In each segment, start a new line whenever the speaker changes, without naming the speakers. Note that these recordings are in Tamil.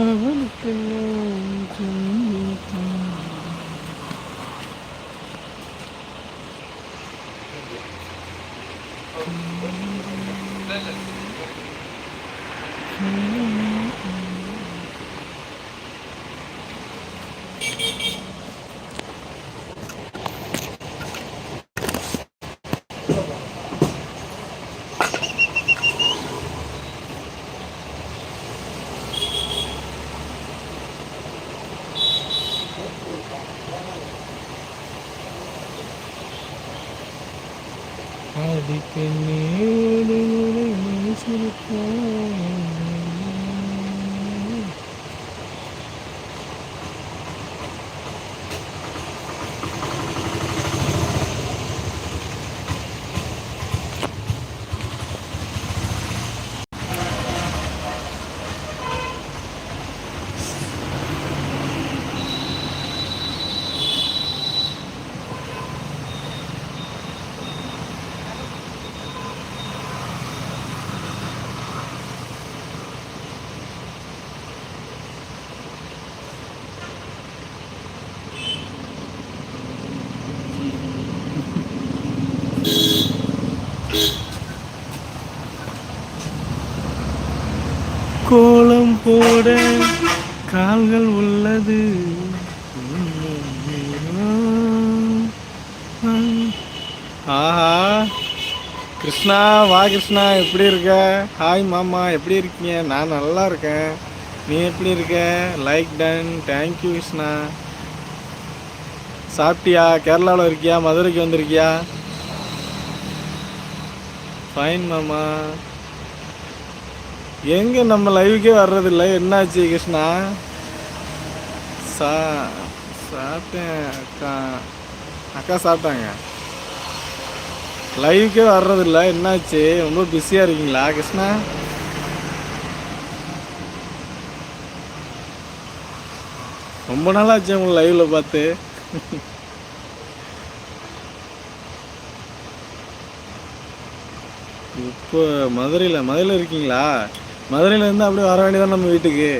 அவனுக்கு நெஞ்சம் pequeño ஆஹா. கிருஷ்ணா வா கிருஷ்ணா எப்படி இருக்க? ஹாய் மாமா எப்படி இருக்கீங்க? நான் நல்லா இருக்கேன். நீ எப்படி இருக்க? லைக் டன் தேங்க்யூ கிருஷ்ணா. சாப்பிட்டியா? கேரளாவில் இருக்கியா? மதுரைக்கு வந்திருக்கியா? ஃபைன் மாமா. எங்கே நம்ம லைவுக்கே வர்றதில்ல? என்னாச்சு கிருஷ்ணா? சா சாப்பிட்டேன் அக்கா. அக்கா சாப்பிட்டாங்க. லைவுக்கே வர்றதில்ல. என்னாச்சு? ரொம்ப பிஸியாக இருக்கீங்களா கிருஷ்ணா? ரொம்ப நாளாச்சு உங்களை லைவில் பார்த்து. இப்போ மதுரையில் மதுரையில் இருக்கீங்களா? மதுரையில் இருந்து அப்படியே வர வேண்டியதான் நம்ம வீட்டுக்கு.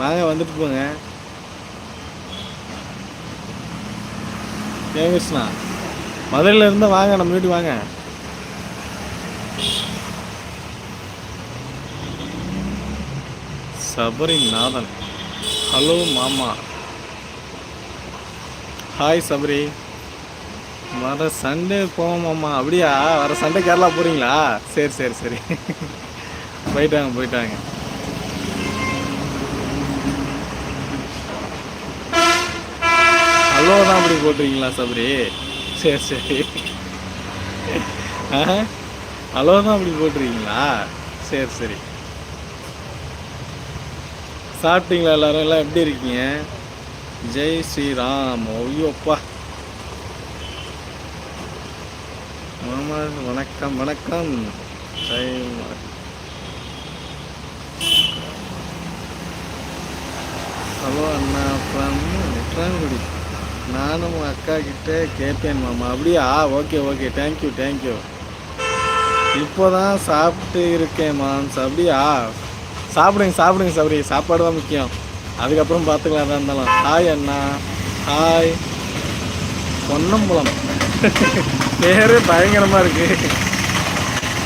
வாங்க வந்துட்டு போங்க. ஏன் கிருஷ்ணா? மதுரையில் இருந்து வாங்க நம்ம வீட்டுக்கு வாங்க. சபரிநாதன். ஹலோ மாமா. ஹாய் சபரி. வர சண்டே போவோம் மாமா. அப்படியா? வர சண்டே கேரளா போகிறீங்களா சரி சரி சரி. போயிட்டாங்க போயிட்டாங்க. ஹலோ தான் அப்படி போட்டுறீங்களா சபரி? சரி சரி. அளவு தான் அப்படி போட்டிருக்கீங்களா? சரி சரி. சாப்பிட்டீங்களா எல்லாரும்? எல்லாம் எப்படி இருக்கீங்க? ஜெய் ஸ்ரீராம். ஐயோப்பா. மாமா வணக்கம் வணக்கம். ஜெய் ஹலோ அண்ணா ஃப்ரம் நெட்ராங்குடி நானும் உங்கள் அக்கா கிட்டே கேட்டேன் மாமா. அப்படியா? Okay okay. தேங்க்யூ தேங்க்யூ இப்போ தான் சாப்பிட்டு இருக்கேன் மாம்ஸ். அப்படியா? சாப்பிடுங்க சாப்பிடுங்க சபரி சாப்பாடு தான் முக்கியம். அதுக்கப்புறம் பார்த்துக்கலாம் தான் இருந்தாலும். ஹாய் அண்ணா. ஹாய் பொன்னம்பலம். பேரு பயங்கரமாக இருக்குது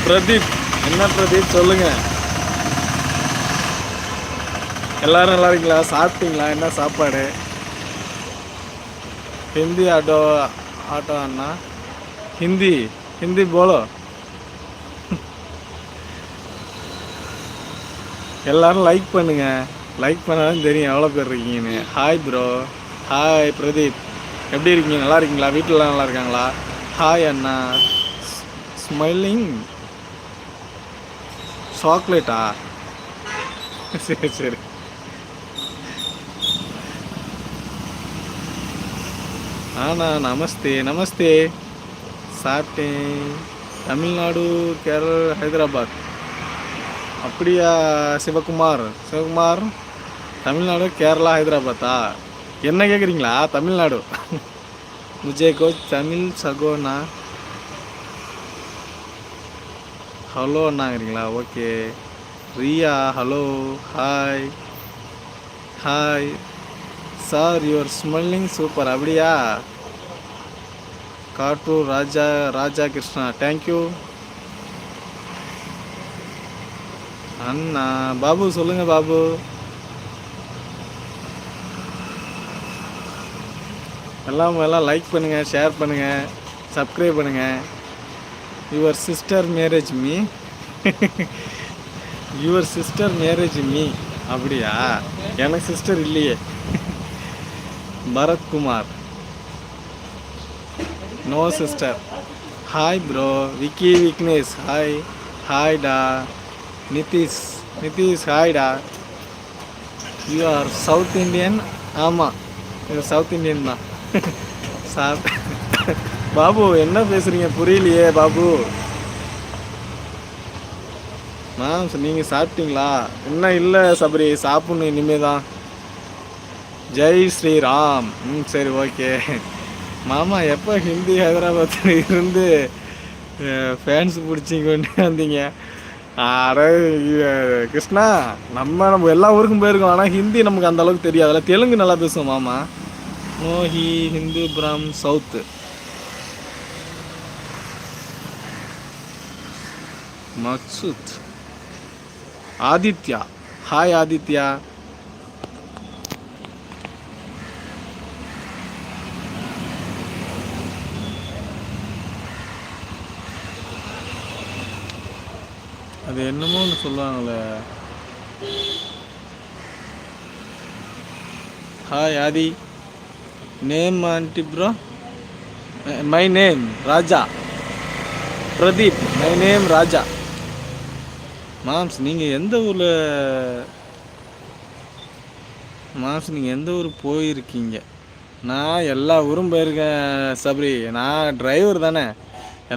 பிரதீப். என்ன பிரதீப்? சொல்லுங்கள் எல்லாரும் நல்லா இருக்கீங்களா? சாப்பிட்டீங்களா? என்ன சாப்பாடு? ஹிந்தி ஆட்டோ ஆட்டோ அண்ணா ஹிந்தி ஹிந்தி போலோ எல்லாரும் லைக் பண்ணுங்க லைக் பண்ணாலும் தெரியும் எவ்வளோ பேர் இருக்கீங்கன்னு ஹாய் ப்ரோ ஹாய் பிரதீப். எப்படி இருக்கீங்க? நல்லா இருக்கீங்களா வீட்டிலலாம் நல்லா இருக்காங்களா ஹாய் அண்ணா ஸ்மைலிங் சாக்லேட்டா சரி சரி. ஆனா நமஸ்தே நமஸ்தே சாப்பிட்டேன் தமிழ்நாடு கேரள ஹைதராபாத் அப்படியா சிவகுமார் சிவகுமார் தமிழ்நாடு கேரளா ஹைதராபாத்தா என்ன கேட்குறீங்களா தமிழ்நாடு முஜே கோச் தமிழ் சகோனா hello அண்ணாங்கிறீங்களா okay Riya hello hi hi sir your smelling super அப்படியா? காட்டூர் ராஜா ராஜா கிருஷ்ணா தேங்க்யூ அண்ணா பாபு சொல்லுங்க பாபு. எல்லாம் எல்லாம் லைக் பண்ணுங்கள் ஷேர் பண்ணுங்கள் சப்ஸ்கிரைப் பண்ணுங்கள் your sister marriage me your sister marriage me அப்படியா? எனக்கு சிஸ்டர் இல்லையே. Bharathkumar. No sister hi bro Vicky Vignesh hi ஹாய்டா Nitish Nitish ஹாய்டா யூ ஆர் சவுத் இந்தியன் ஆமாம் இது சவுத் இந்தியன் தான். சார் பாபு என்ன பேசுகிறீங்க புரியலையே பாபு. மேம் நீங்கள் சாப்பிட்டீங்களா? இன்னும் இல்லை சபரி. சாப்பிட்ணும் இனிமே தான் ஜெய் ஸ்ரீராம். ம் சரி ஓகே. மாமா எப்போ ஹிந்தி ஹைதராபாத்தில் இருந்து ஃபேன்ஸ் பிடிச்சி கொண்டு வந்தீங்க? அட கிருஷ்ணா நம்ம நம்ம எல்லா ஊருக்கும் போயிருக்கோம். ஆனால் ஹிந்தி நமக்கு அந்த அளவுக்கு தெரியாதுல்ல தெலுங்கு நல்லா பேசுவோம் மாமா. மோஹி Hindu from south. Maqsood. Aditya. Hi Aditya. அது என்னமோ ஒன்று சொல்லுவாங்களே. Hi Adi name Andy bro my name Raja Pradeep my name Raja moms நீங்கள் எந்த ஊரில் மாம்ஸ் நீங்கள் எந்த ஊர் போயிருக்கீங்க? நான் எல்லா ஊரும் போயிருக்கேன் சபரி. நான் டிரைவர் தானே.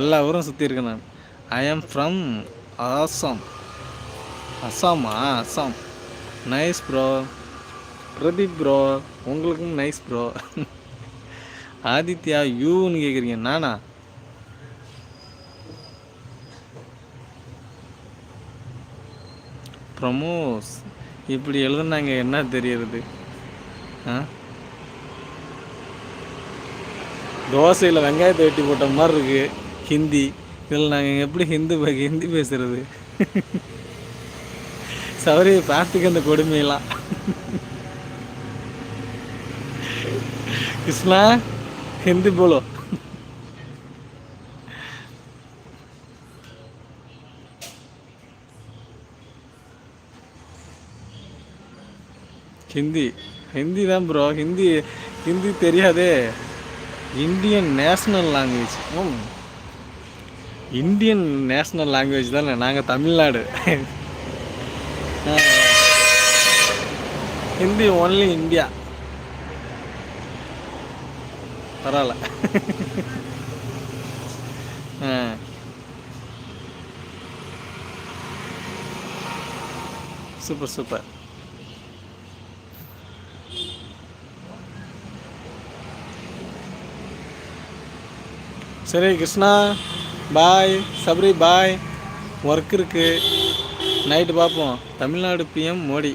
எல்லா ஊரும் சுற்றியிருக்கேன் நான். ஐ am from Assam அசாமா Assam nice bro Pradeep bro உங்களுக்கும் நைஸ் ப்ரோ ஆதித்யா யூன்னு கேட்குறீங்க நானா? ப்ரமோஸ் இப்படி எழுதுனாங்க என்ன தெரியறது? ஆ? தோசையில் வெங்காயத்தை வெட்டி போட்ட மாதிரி இருக்குது ஹிந்தி. இதில் நாங்கள் எப்படி ஹிந்து ஹிந்தி பேசுறது? சவரி பார்த்துக்க அந்த கொடுமையெல்லாம். கிருஷ்ணா ஹிந்தி போலோ. ஹிந்தி ஹிந்தி தான் ப்ரோ ஹிந்தி ஹிந்தி தெரியாதே. Indian national language hmm Indian national language தானே நாங்கள் தமிழ்நாடு. ஹிந்தி ஒன்லி இந்தியா பரவாயில்ல. ஆ. சூப்பர் சூப்பர் சரி Krishna. Bye Sabari bye work இருக்குது நைட்டு பார்ப்போம். தமிழ்நாடு பிஎம் மோடி.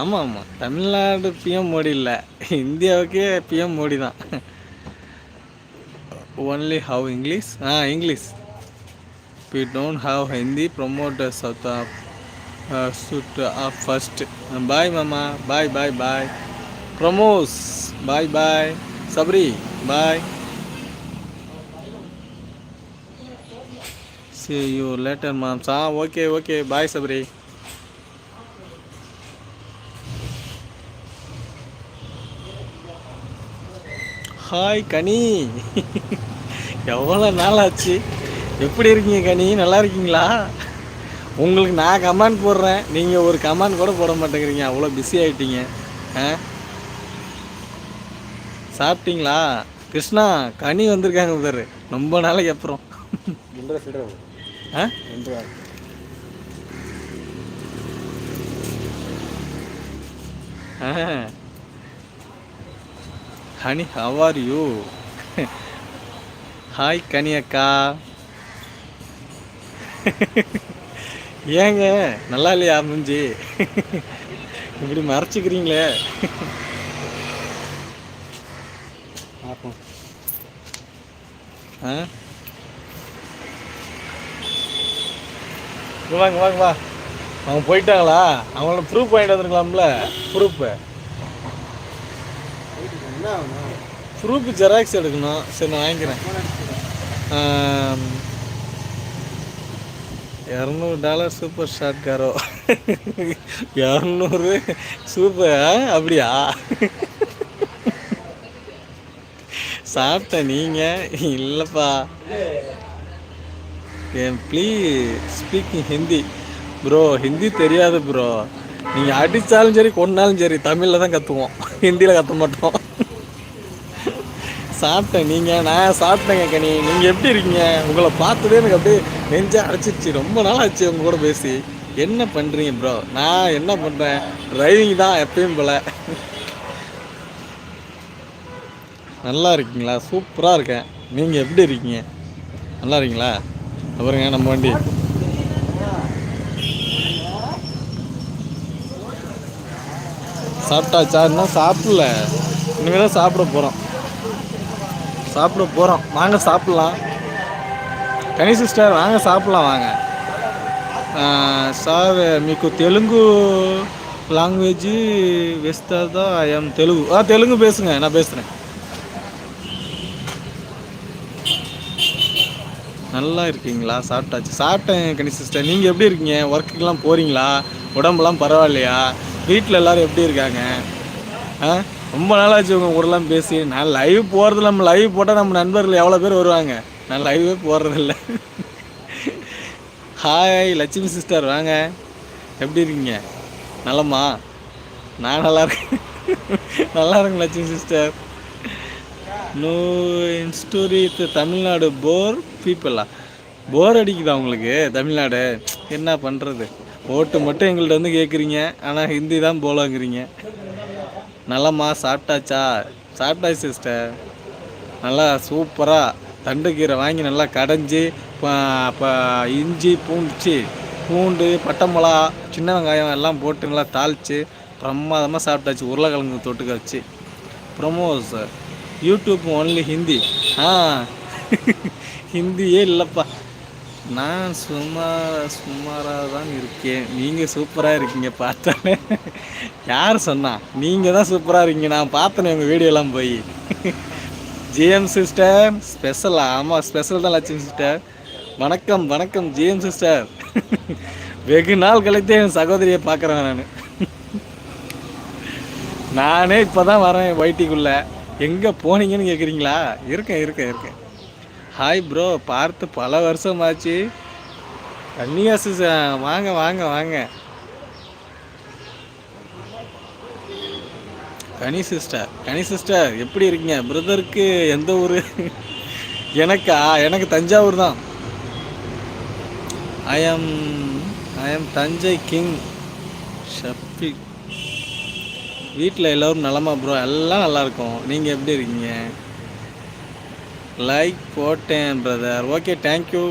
ஆமாம் ஆமாம் தமிழ்நாடு பிஎம் மோடி இல்லை. இந்தியாவுக்கே பிஎம் மோடி தான். Only how English ah English be don't have Hindi promoters south off shut off up bye மாமா bye bye bye BrahMos bye bye Sabari bye Bye. See you later, moms. Ah, okay, okay. Bye, Sabri. Hi Kani எவ்வளோ நாள் ஆச்சு எப்படி இருக்கீங்க கனி? நல்லா இருக்கீங்களா? உங்களுக்கு நான் கமெண்ட் போடுறேன். நீங்கள் ஒரு கமெண்ட் கூட போட மாட்டேங்கிறீங்க. அவ்வளோ பிஸி ஆகிட்டீங்க ஆ? சாப்பிட்டீங்களா? கிருஷ்ணா கனி வந்திருக்காங்க பேர். ரொம்ப நாளைக்கு அப்புறம். Honey how are you hi Kani அக்கா ஏங்க நல்லா இல்லையா மூஞ்சி? இப்படி மறைச்சிக்கிறீங்களே?
பார்ப்போம்.
ஆ? இங்க வாங்க வாங்க வா. அவங்க போயிட்டாங்களா? அவங்கள ப்ரூஃப் வாங்கிட்டு வந்துருக்கலாம்ல? ப்ரூஃபு ப்ரூஃப் ஜெராக்ஸ் எடுக்கணும். சரி நான் வாங்கிக்கிறேன். இரநூறு டாலர் சூப்பர் ஷாட் காரோ இரநூறு சூப்பர் அப்படியா? சாப்பிட்டேன் நீங்கள் இல்லைப்பா. என் please speaking Hindi bro Hindi தெரியாது ப்ரோ நீங்கள் அடித்தாலும் சரி கொன்னாலும் சரி தமிழில் தான் கற்றுவோம் ஹிந்தியில் கற்ற மாட்டோம். சாப்பிட்டேன் நீங்கள் நான் சாப்பிட்டேங்க கனி. நீங்கள் எப்படி இருக்கீங்க? உங்களை பார்த்ததே எனக்கு அப்படியே நெஞ்சாக அடைச்சிருச்சு. ரொம்ப நாள் ஆச்சு உங்க கூட பேசி. என்ன பண்ணுறீங்க ப்ரோ நான் என்ன பண்ணுறேன் டிரைவிங் தான் எப்பயும் போல. நல்லா இருக்கீங்களா? சூப்பராக இருக்கேன். நீங்கள் எப்படி இருக்கீங்க? நல்லா இருக்கீங்களா? பாருங்க நம்ம வண்டி. சாப்பிட்டாச்சா? இன்னும் சாப்பிடல. இனிமேல் தான் சாப்பிட போகிறோம் சாப்பிட போகிறோம் வாங்க சாப்பிட்லாம். கனி சிஸ்டர் வாங்க சாப்பிட்லாம் வாங்க. సార్ మీకు తెలుగు లాంగ్వేజ్ వేస్తుందా தெலுங்கு. ஆ తెలుగు పేసుంగ நான் பேசுகிறேன் நல்லா இருக்கீங்களா? சாப்பிட்டாச்சு. சாப்பிட்டேன் கனி சிஸ்டர். நீங்கள் எப்படி இருக்கீங்க? ஒர்க்குக்கெலாம் போகிறீங்களா உடம்புலாம் பரவாயில்லையா? வீட்டில் எல்லோரும் எப்படி இருக்காங்க? ஆ? ரொம்ப நாளாச்சு உங்கள் கூடலாம் பேசி. நான் லைவ் போகிறது நம்ம லைவ் போட்டால் நம்ம நண்பர்கள் எவ்வளோ பேர் வருவாங்க? நான் லைவே போடுறதில்ல ஹாய் லட்சுமி சிஸ்டர். வாங்க. எப்படி இருக்கீங்க? நலமா? நான் நல்லா இருக்கேன். நல்லா இருக்கேன் Lakshmi sister. No story Tamil Nadu bore. பீப்புளா bore அடிக்குதா உங்களுக்கு தமிழ்நாடு? என்ன பண்ணுறது ஓட்டு மட்டும் எங்கள்கிட்ட வந்து கேட்குறீங்க ஆனால் ஹிந்தி தான் போலங்கிறீங்க. நல்லாம்மா சாப்பிட்டாச்சா? சாப்பிட்டாச்சு சிஸ்டர் நல்லா சூப்பராக தண்டுக்கீரை வாங்கி நல்லா கடைஞ்சி இப்போ இஞ்சி பூண்டுச்சி பூண்டு பட்டை மிளகா சின்ன வெங்காயம் எல்லாம் போட்டு நல்லா தாளித்து பிரமாதமாக சாப்பிட்டாச்சு. உருளைக்கிழங்கு தொட்டுக்க வச்சு. Sir YouTube only Hindi. ஆ. ஹிந்தியே இல்லைப்பா. நான் சும்மா சுமாராக தான் இருக்கேன். நீங்கள் சூப்பராக இருக்கீங்க பார்த்தாலே யார் சொன்னா? நீங்கள் தான் சூப்பராக இருக்கீங்க. நான் பார்த்தேனே உங்கள் வீடியோலாம் போய். ஜிஎம் சிஸ்டர் ஸ்பெஷலா ஆமாம் ஸ்பெஷல் தான் லட்சுமி சிஸ்டர். வணக்கம் வணக்கம் ஜிஎம் சிஸ்டர். வெகு நாள் கழித்து என் சகோதரியை பார்க்குறேன் நான். நானே இப்போ தான் வரேன் ஒய்டிக்குள்ளே எங்கே போனீங்கன்னு கேட்குறீங்களா இருக்கேன் இருக்கேன் இருக்கேன். ஹாய் ப்ரோ பார்த்து பல வருஷம் ஆச்சு கன்னியாசு வாங்க வாங்க வாங்க. கனி சிஸ்டர் கனி சிஸ்டர் எப்படி இருக்கீங்க? பிரதருக்கு எந்த ஊர்? எனக்கா? எனக்கு தஞ்சாவூர் தான். I am I am Thanjai king Shafiq வீட்டில் எல்லோரும் நலமா ப்ரோ எல்லாம் நல்லாயிருக்கும் நீங்கள் எப்படி இருக்கீங்க? லைக் போட்டேன் பிரதர் ஓகே தேங்க்யூ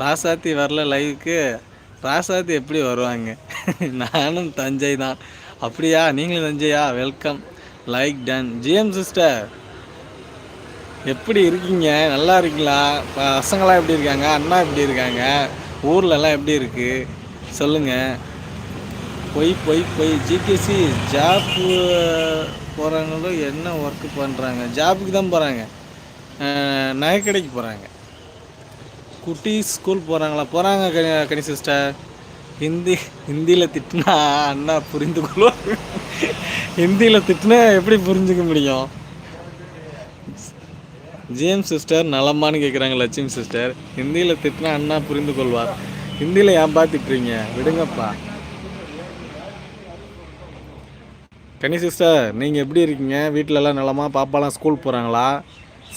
ராசாத்தி வரல லைவுக்கு ராசாத்தி எப்படி வருவாங்க? நானும் தஞ்சை தான். அப்படியா? நீங்களும் தஞ்சையா? Welcome like ton GM sister எப்படி இருக்கீங்க? நல்லா இருக்கீங்களா? பசங்களாம் எப்படி இருக்காங்க? அண்ணா எப்படி இருக்காங்க? ஊர்லலாம் எப்படி இருக்குது சொல்லுங்கள் பொய் பொய் பொய். ஜிகேசி ஜாப் போகிறாங்களோ என்ன ஒர்க்கு பண்ணுறாங்க ஜாப்புக்கு தான் போகிறாங்க நகைக்கடைக்கு போகிறாங்க குட்டி ஸ்கூல் போகிறாங்களா போகிறாங்க கனி கனி சிஸ்டர் ஹிந்தி ஹிந்தியில் திட்டினா அண்ணா புரிந்து கொள்வாங்க ஹிந்தியில் திட்டினா எப்படி புரிஞ்சுக்க முடியும்? ஜிஎம் சிஸ்டர் நலமான்னு கேட்குறாங்க லட்சுமி சிஸ்டர் ஹிந்தியில் திட்டினா அண்ணா புரிந்து கொள்வார் ஹிந்தியில் ஏன்பா திட்டுறீங்க? விடுங்கப்பா. கனி சிஸ்டர் நீங்கள் எப்படி இருக்கீங்க? வீட்டிலலாம் நலமா? பாப்பாலாம் ஸ்கூல் போகிறாங்களா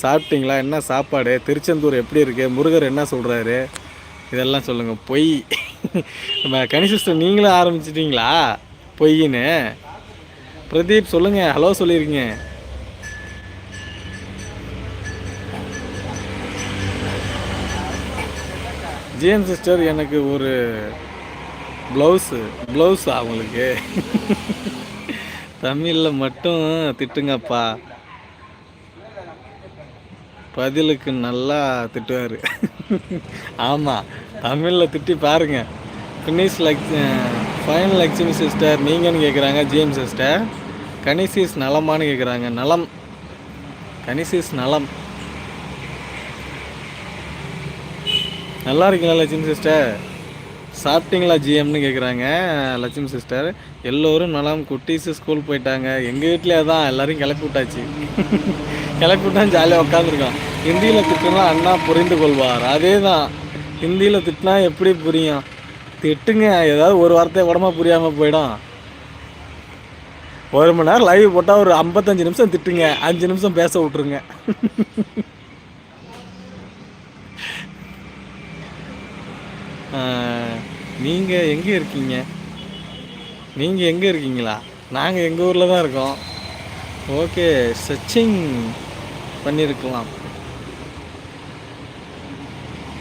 சாப்பிட்டீங்களா? என்ன சாப்பாடு? திருச்செந்தூர் எப்படி இருக்குது முருகர் என்ன சொல்கிறாரு இதெல்லாம் சொல்லுங்கள் பொய். நம்ம கனி சிஸ்டர் நீங்களும் ஆரம்பிச்சிட்டிங்களா? பொய்ன்னு பிரதீப் சொல்லுங்கள் ஹலோ சொல்லியிருக்கீங்க ஜிஎம் சிஸ்டர் எனக்கு ஒரு ப்ளவுஸு. ப்ளவுஸா அவங்களுக்கு தமிழில் மட்டும் திட்டுங்கப்பா. பதிலுக்கு நல்லா திட்டுவார். ஆமாம் தமிழில் திட்டி பாருங்க. Finish luck final Lakshmi sister நீங்கன்னு கேட்குறாங்க ஜிஎம் சிஸ்டர். கனிசிஸ் நலமான்னு கேட்குறாங்க நலம். கனிசிஸ் நலம். நல்லா இருக்கீங்களா லட்சுமி சிஸ்டர்? சாப்பிட்டீங்களா ஜிஎம்னு கேட்குறாங்க லட்சுமி சிஸ்டர். எல்லோரும் நலம் குட்டீஸு ஸ்கூல் போயிட்டாங்க. எங்கள் வீட்டிலே தான் எல்லோரும் கிளப்பி விட்டாச்சு. கிளப்பி விட்டா ஜாலியாக உட்காந்துருக்கோம் ஹிந்தியில் திட்டினா அண்ணா புரிந்து கொள்வார். அதே தான் ஹிந்தியில் திட்டினா எப்படி புரியும்? திட்டுங்க. ஏதாவது ஒரு வார்த்தை உடம்பா புரியாமல் போயிடும். ஒரு மணி நேரம் லைவ் போட்டால் ஒரு ஐம்பத்தஞ்சு நிமிஷம் திட்டுங்க. அஞ்சு நிமிஷம் பேச விட்ருங்க நீங்கள் எங்கே இருக்கீங்க? நீங்கள் எங்கே இருக்கீங்களா? நாங்கள் எங்கள் ஊரில் தான் இருக்கோம். ஓகே சச்சிங் பண்ணியிருக்கலாம்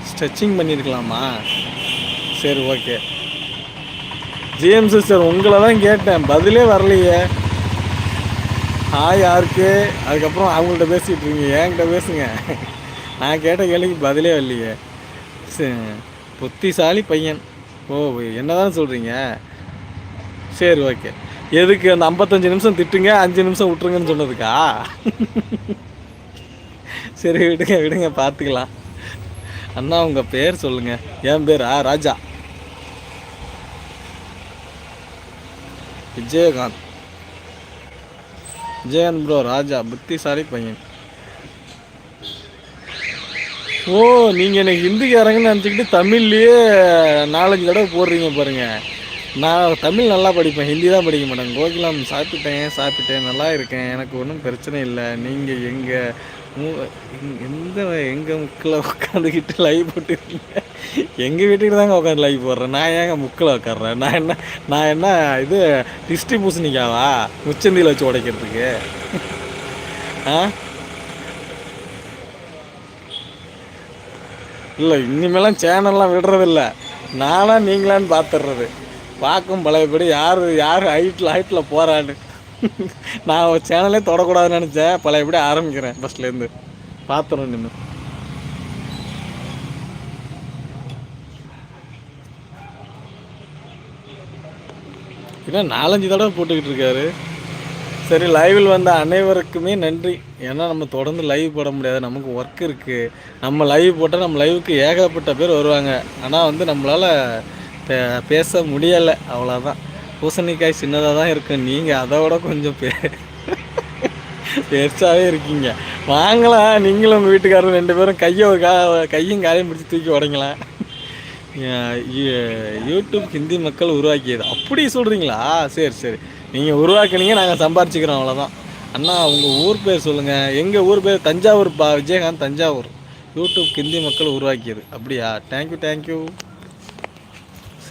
ஸ்ட்ரெச்சிங் பண்ணியிருக்கலாமா சரி ஓகே ஜிஎம் சிஸ்டர் உங்களை தான் கேட்டேன். பதிலே வரலையே. ஹாய் யாருக்கு? அதுக்கப்புறம் அவங்கள்ட்ட பேசிகிட்டு இருக்கீங்க. என்கிட்ட பேசுங்க. நான் கேட்ட கேள்விக்கு பதிலே வரலையே. சரி புத்திசாலி பையன். ஓ என்னதான் சொல்கிறீங்க சரி ஓகே எதுக்கு அந்த ஐம்பத்தஞ்சு நிமிஷம் திட்டுங்க அஞ்சு நிமிஷம் விட்டுருங்கன்னு சொன்னதுக்கா? சரி விடுங்க விடுங்க பார்த்துக்கலாம் அண்ணா உங்கள் பேர் சொல்லுங்கள் என் பேர் ஆ ராஜா. விஜயகாந்த். விஜயகாந்த் ப்ரோ ராஜா புத்திசாலி பையன். ஓ நீங்கள் எனக்கு ஹிந்திக்காரங்கன்னு நினச்சிக்கிட்டு தமிழ்லேயே நாலஞ்சு தடவை போடுறீங்க பாருங்கள் நான் தமிழ் நல்லா படிப்பேன். ஹிந்தி தான் படிக்க மாட்டேன். கோகிலாம் சாப்பிட்டேன் சாப்பிட்டேன். நல்லா இருக்கேன். எனக்கு ஒன்றும் பிரச்சனை இல்லை. நீங்கள் எங்கள் எந்த எங்கள் முக்கில் உட்காந்துக்கிட்டு லைவ் போட்டுருக்கீங்க? எங்கள் வீட்டுக்கு தாங்க உட்காந்து லைவ் போடுறேன். நான் ஏங்க முக்கில் உட்காடுறேன் நான் என்ன நான் என்ன இது டிஸ்ட்ரி பூசணிக்காவா முச்சந்தியில் வச்சு உடைக்கிறதுக்கு? ஆ? இல்லை இனிமேலாம் சேனல்லாம் விடுறதில்ல. நானாக நீங்களான்னு பார்த்துடுறது பார்க்கும் பழையபடி யார் யார் ஹைட்டில் ஹைட்டில் போகிறான்னு நான் ஒரு சேனலே தொடக்கூடாதுன்னு நினச்சேன். பழையபடி ஆரம்பிக்கிறேன் ஃபஸ்ட்லேருந்து பார்த்துறோம் நின்று ஏன்னா நாலஞ்சு தடவை போட்டுக்கிட்டு இருக்காரு. சரி லைவில் வந்த அனைவருக்குமே நன்றி. ஏன்னா நம்ம தொடர்ந்து லைவ் போட முடியாது. நமக்கு ஒர்க் இருக்குது நம்ம லைவ் போட்டால் நம்ம லைவுக்கு ஏகப்பட்ட பேர் வருவாங்க. ஆனால் வந்து நம்மளால் பே பேச முடியலை அவ்வளோதான் பூசணிக்காய் சின்னதாக தான் இருக்கும் நீங்கள் அதை விட கொஞ்சம் பே பெருசாகவே இருக்கீங்க. வாங்கலாம். நீங்களும் உங்கள் வீட்டுக்காரரும் ரெண்டு பேரும் கையை ஒரு கா கையும் காலையும் பிடிச்சி தூக்கி உடைங்களேன் யூடியூப் ஹிந்தி மக்கள் உருவாக்கியது. அப்படி சொல்கிறீங்களா சரி சரி. நீங்கள் உருவாக்குனீங்க நாங்கள் சம்பாரிச்சிக்கிறோம் அவ்வளோதான் அண்ணா உங்கள் ஊர் பேர் சொல்லுங்கள் எங்கள் ஊர் பேர்? தஞ்சாவூர் பா விஜயகாந்த் தஞ்சாவூர். யூடியூப் ஹிந்தி மக்கள் உருவாக்கியது. அப்படியா? தேங்க்யூ தேங்க்யூ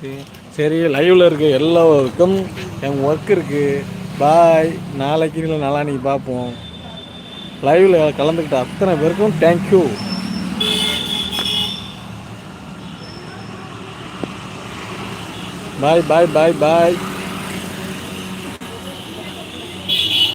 சரி சரி லைவில் இருக்க எல்லோருக்கும் என் ஒர்க் இருக்குது பாய் நாளைக்கு இல்லை நாளான்னைக்கு பார்ப்போம் லைவில் கலந்துக்கிட்ட அத்தனை பேருக்கும் தேங்க்யூ பாய் பாய் பாய் பாய்